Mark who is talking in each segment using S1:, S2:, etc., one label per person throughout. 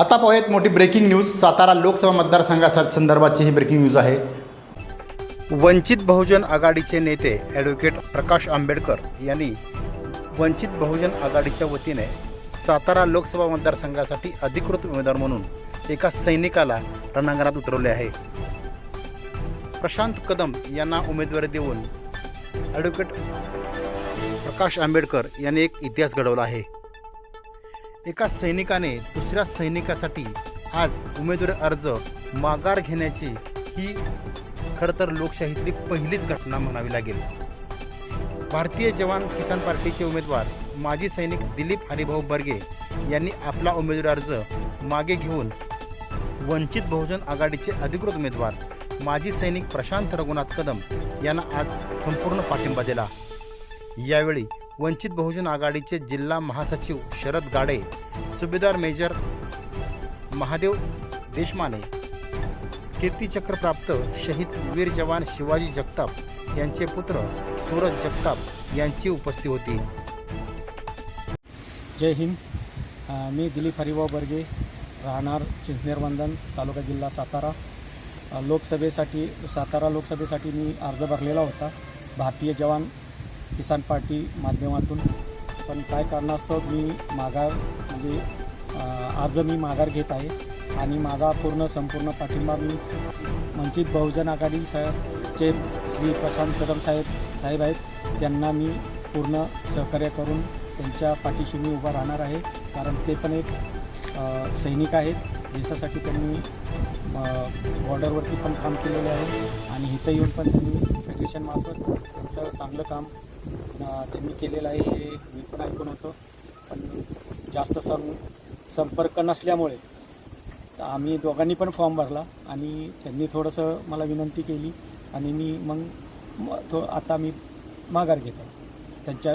S1: आता पाहूयात मोठी ब्रेकिंग न्यूज सातारा लोकसभा मतदारसंघासंदर्भातची ही ब्रेकिंग न्यूज आहे. वंचित बहुजन आघाडीचे नेते ॲडव्होकेट प्रकाश आंबेडकर यांनी वंचित बहुजन आघाडीच्या वतीने सातारा लोकसभा मतदारसंघासाठी अधिकृत उमेदवार म्हणून एका सैनिकाला रणांगणात उतरवले आहे. प्रशांत कदम यांना उमेदवारी देऊन ॲडव्होकेट प्रकाश आंबेडकर यांनी एक इतिहास घडवला आहे. एका सैनिकाने दुसऱ्या सैनिकासाठी आज उमेदवारी अर्ज माघार घेण्याची ही खरं तर लोकशाहीतली पहिलीच घटना म्हणावी लागेल. भारतीय जवान किसान पार्टीचे उमेदवार माजी सैनिक दिलीप हरिभाऊ बर्गे यांनी आपला उमेदवारी अर्ज मागे घेऊन वंचित बहुजन आघाडीचे अधिकृत उमेदवार माजी सैनिक प्रशांत रघुनाथ कदम यांना आज संपूर्ण पाठिंबा दिला. यावेळी वंचित बहुजन आघाडीचे जिल्हा महासचिव शरद गाडे सुभेदार मेजर महादेव देशमाने कीर्तीचक्र प्राप्त शहीद वीर जवान शिवाजी जगताप यांचे पुत्र सूरज जगताप यांची उपस्थिती होती.
S2: जय हिंद. मी दिलीप हरिभाऊ बर्गे राहणार चिंचनेरवंदन तालुका जिल्हा सातारा. लोकसभेसाठी सातारा लोकसभेसाठी मी अर्ज भरलेला होता. भारतीय जवान किसान पार्टी माध्यमातून. पण काय कारणास्तव मी माघार म्हणजे अर्ज मी माघार घेत आहे. आणि माझा पूर्ण संपूर्ण पाठिंबा मी वंचित बहुजन आघाडी साहेबचे श्री प्रशांत कदम साहेब साहेब आहेत. त्यांना मी पूर्ण सहकार्य करून त्यांच्या पाठीशी मी उभा राहणार आहे. कारण ते पण एक सैनिक आहेत. देशासाठी त्यांनी बॉर्डरवरती पण काम केलेलं आहे. आणि इथं येऊन पण त्यांनी फेडरेशनमार्फत त्यांचं चांगलं काम त्यांनी केलेलं आहे हे मी पण ऐकून होतो पण जास्त सं संपर्क नसल्यामुळे तर आम्ही दोघांनी पण फॉर्म भरला आणि त्यांनी थोडंसं मला विनंती केली आणि मी मग थो आता मी माघार घेतो त्यांच्या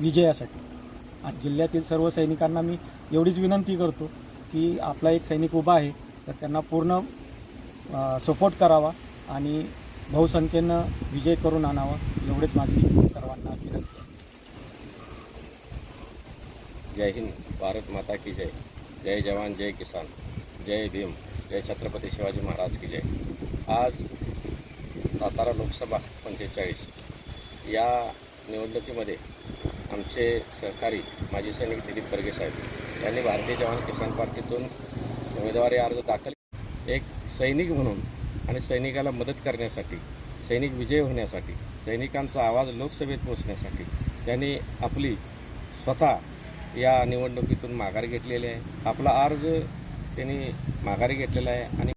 S2: विजयासाठी. आज जिल्ह्यातील सर्व सैनिकांना मी एवढीच विनंती करतो की आपला एक सैनिक उभा आहे तर त्यांना पूर्ण सपोर्ट करावा आणि बहुसंख्येनं विजय करून आणावा एवढेच माझी सर्वांना विनंती आहे.
S3: जय हिंद भारत माता की जय. जय जवान जय किसान. जय भीम जय छत्रपती शिवाजी महाराज की जय. आज सातारा लोकसभा पंचेचाळीस. या निवडणुकीमध्ये आमचे सहकारी माजी सैनिक दिलीप बर्गे साहेब यांनी भारतीय जवान किसान पार्टीतून उमेदवारी अर्ज दाखल एक सैनिक म्हणून आणि सैनिकाला मदत करण्यासाठी सैनिक विजय होण्यासाठी सैनिकांचा आवाज लोकसभेत पोहोचण्यासाठी त्यांनी आपली स्वतः या निवडणुकीतून माघार घेतलेली आहे. आपला अर्ज त्यांनी माघारी घेतलेला आहे आणि